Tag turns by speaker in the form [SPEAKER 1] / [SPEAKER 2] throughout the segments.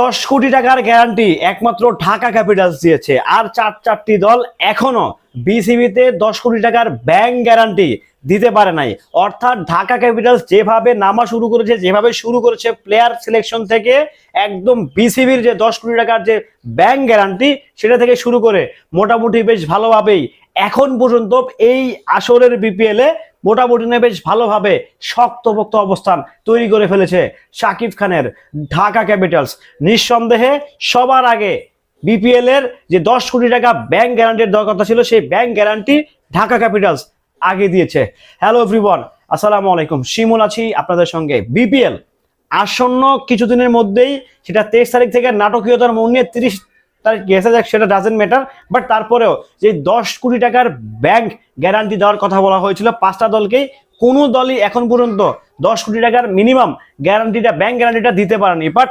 [SPEAKER 1] দশ কোটি টাকার গ্যারান্টি একমাত্র ঢাকা ক্যাপিটালস দিয়েছে। আর চার চারটি দল এখনও বিসিবিতে দশ কোটি টাকার ব্যাংক গ্যারান্টি দিতে পারে নাই। অর্থাৎ ঢাকা ক্যাপিটালস যেভাবে নামা শুরু করেছে, যেভাবে শুরু করেছে প্লেয়ার সিলেকশন থেকে, একদম বিসিবির যে দশ কোটি টাকার যে ব্যাংক গ্যারান্টি সেটা থেকে শুরু করে মোটামুটি বেশ ভালোভাবেই এখন পর্যন্ত এই আসরের বিপিএল এ মোটামুটি না, বেশ ভালোভাবে শক্তপোক্ত অবস্থান তৈরি করে ফেলেছে শাকিব খানের ঢাকা ক্যাপিটালস। নিঃসন্দেহে সবার আগে বিপিএল এর যে দশ কোটি টাকা ব্যাংক গ্যারান্টির দেওয়ার কথা ছিল, সেই ব্যাংক গ্যারান্টি ঢাকা ক্যাপিটালস আগে দিয়েছে। হ্যালো এভরিওয়ান আসসালামু আলাইকুম। শিমুল আছি আপনাদের সঙ্গে। বিপিএল আসন্ন কিছুদিনের মধ্যেই, সেটা তেইশ তারিখ থেকে নাটকীয়তার মন নিয়ে তিরিশ তারিখ গেছে যাক সেটা ডাজেন্ট ম্যাটার বাট তারপরেও যে দশ কোটি টাকার ব্যাংক গ্যারান্টি দেওয়ার কথা বলা হয়েছিল পাঁচটা দলকেই, কোনো দলই এখন পর্যন্ত দশ কোটি টাকার মিনিমাম গ্যারান্টিটা ব্যাংক গ্যারান্টিটা দিতে পারেনি। বাট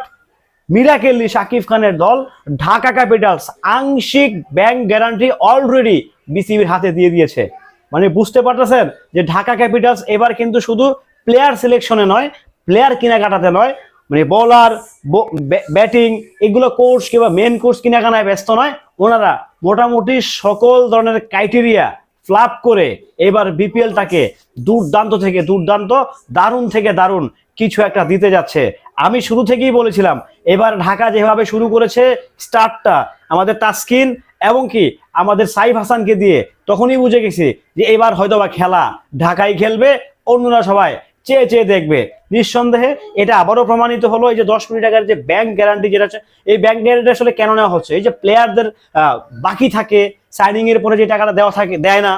[SPEAKER 1] মিরাকেলি শাকিব খানের দল ঢাকা ক্যাপিটালস আংশিক ব্যাংক গ্যারান্টি অলরেডি বিসিবির হাতে দিয়ে দিয়েছে। মানে বুঝতে পারতেছেন যে ঢাকা ক্যাপিটালস এবার কিন্তু শুধু প্লেয়ার সিলেকশনে নয় প্লেয়ার কেনাকাটাতে নয় মানে বোলার ব্যাটিং এগুলো কোর্স কিংবা মেন কোর্স কেনাকাটায় ব্যস্ত নয়। ওনারা মোটামুটি সকল ধরনের ক্রাইটেরিয়া ফ্লাপ করে এবার বিপিএলটাকে দুর্দান্ত থেকে দুর্দান্ত, দারুণ থেকে দারুণ কিছু একটা দিতে যাচ্ছে। আমি শুরু থেকেই বলেছিলাম, এবার ঢাকা যেভাবে শুরু করেছে স্টার্টটা আমাদের তাস্কিন এবং কি আমাদের সাইফ হাসানকে দিয়ে, তখনই বুঝে গেছি যে এবার হয়তোবা খেলা ঢাকায় খেলবে, অন্যরা সবাই চেয়ে চেয়ে দেখবে। নিঃসন্দেহে এটা আবারও প্রমাণিত হলো এই যে দশ কোটি টাকার যে ব্যাংক গ্যারান্টি যেটা আছে, এই ব্যাংক গ্যারান্টি আসলে কেন নেওয়া হচ্ছে? এই যে প্লেয়ারদের বাকি থাকে সাইনিং এর পরে যে টাকাটা দেওয়া থাকে, দেয় না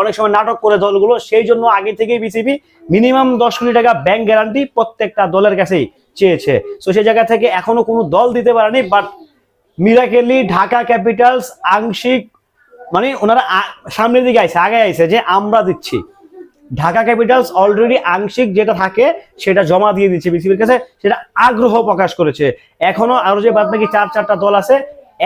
[SPEAKER 1] অনেক সময় নাটক করে দলগুলো, সেই জন্য আগে থেকেই বিসিবি মিনিমাম দশ কোটি টাকা ব্যাংক গ্যারান্টি প্রত্যেকটা দলের কাছেই চেয়েছে। তো সেই জায়গা থেকে এখনও কোনো দল দিতে পারেনি বাট মিরাকেলি ঢাকা ক্যাপিটালস আংশিক মানে ওনারা সামনের দিকে আইছে আগে আইছে যে আমরা দিচ্ছি। ঢাকা ক্যাপিটালস অলরেডি আংশিক যেটা থাকে, সেটা জমা দিয়ে দিচ্ছে বিসিবির কাছে, সেটা আগ্রহ প্রকাশ করেছে। এখনও আরও যে বাদ নাকি চার, চারটা দল আছে,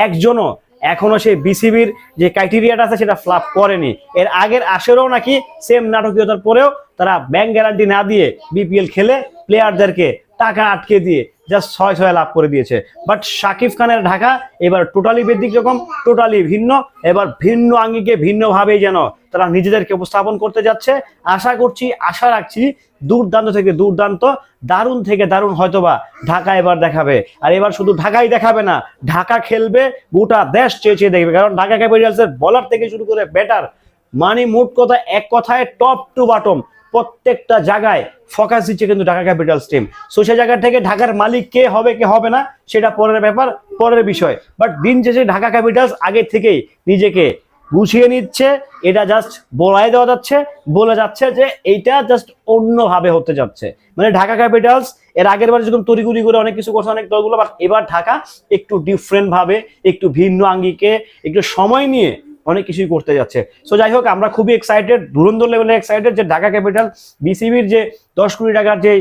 [SPEAKER 1] একজনও এখনও সেই বিসিবির যে ক্রাইটেরিয়াটা আছে, সেটা ফ্লাপ করেনি। এর আগের আসেরও নাকি সেম নাটকীয়তার পরেও তারা ব্যাংক গ্যারান্টি না দিয়ে বিপিএল খেলে প্লেয়ারদেরকে টাকা আটকে দিয়ে জাস্ট ছয় ছয় লাভ করে দিয়েছে। বাট শাকিব খানের ঢাকা এবার টোটালি ব্যতিক্রম টোটালি ভিন্ন, এবার ভিন্ন আঙ্গিকে ভিন্নভাবেই যেন তারা নিজেদেরকে উপস্থাপন করতে যাচ্ছে। আশা করছি, আশা রাখছি দুর্দান্ত থেকে দুর্দান্ত, দারুণ থেকে দারুণ হয়তোবা ঢাকা এবার দেখাবে। আর এবার শুধু ঢাকাই দেখাবে না, ঢাকা খেলবে, গোটা দেশ চেয়ে চেয়ে দেখবে। কারণ ঢাকা ক্যাপিটালসের বলার থেকে শুরু করে ব্যাটার মানে মোট কথা এক কথায় টপ টু বাটম প্রত্যেকটা জায়গায় ফোকাস দিচ্ছে কিন্তু ঢাকা ক্যাপিটালস টিম সো সেই জায়গা থেকে ঢাকার মালিক কে হবে কে হবে না, সেটা পরের ব্যাপার, পরের বিষয়। বাট দিন শেষে ঢাকা ক্যাপিটালস আগে থেকেই নিজেকে গুছিয়ে নিচ্ছে, এটা জাস্ট বলাই দেওয়া যাচ্ছে, বলে যাচ্ছে যে এইটা জাস্ট অন্যভাবে হতে যাচ্ছে। মানে ঢাকা ক্যাপিটালস এর আগের বার যেরকম তড়িগুড়ি করে অনেক কিছু করছে অনেক দলগুলো বাট এবার ঢাকা একটু ডিফারেন্ট ভাবে, একটু ভিন্ন আঙ্গিকে, একটু সময় নিয়ে অনেক কিছুই করতে যাচ্ছে। সো যাই হোক, আমরা খুবই এক্সাইটেড দুরন্ত লেভেলে এক্সাইটেড যে ঢাকা ক্যাপিটাল বিসিবির যে দশ কোটি টাকার যে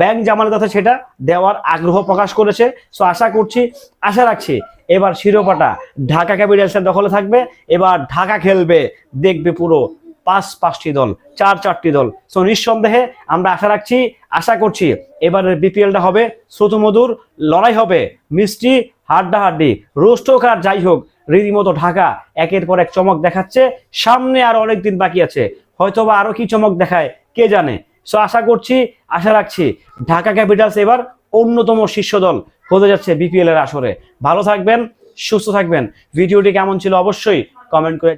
[SPEAKER 1] ব্যাংক জামানত আছে সেটা দেওয়ার আগ্রহ প্রকাশ করেছে। সো আশা করছি, আশা রাখছি এবার শিরোপাটা ঢাকা ক্যাপিটালসের দখলে থাকবে, এবার ঢাকা খেলবে, দেখবে পুরো পাঁচ পাঁচটি দল, চার চারটি দল। সো নিঃসন্দেহে আমরা আশা রাখছি, আশা করছি এবারের বিপিএলটা হবে শ্রুতমধুর লড়াই হবে, মিষ্টি হাড্ডাহাড্ডি রোস্ট যাই হোক, রীতিমতো ঢাকা একের পর এক চমক দেখাচ্ছে। সামনে আর অনেক দিন বাকি আছে। হয়তোবা আরও কি চমক দেখায়, কে জানে? সো আশা করছি, আশা রাখছি ঢাকা ক্যাপিটালস এবার অন্যতম শীর্ষ দল হতে যাচ্ছে বিপিএল এর আসরে। ভালো থাকবেন, সুস্থ থাকবেন। ভিডিওটি কেমন ছিল অবশ্যই কমেন্ট করে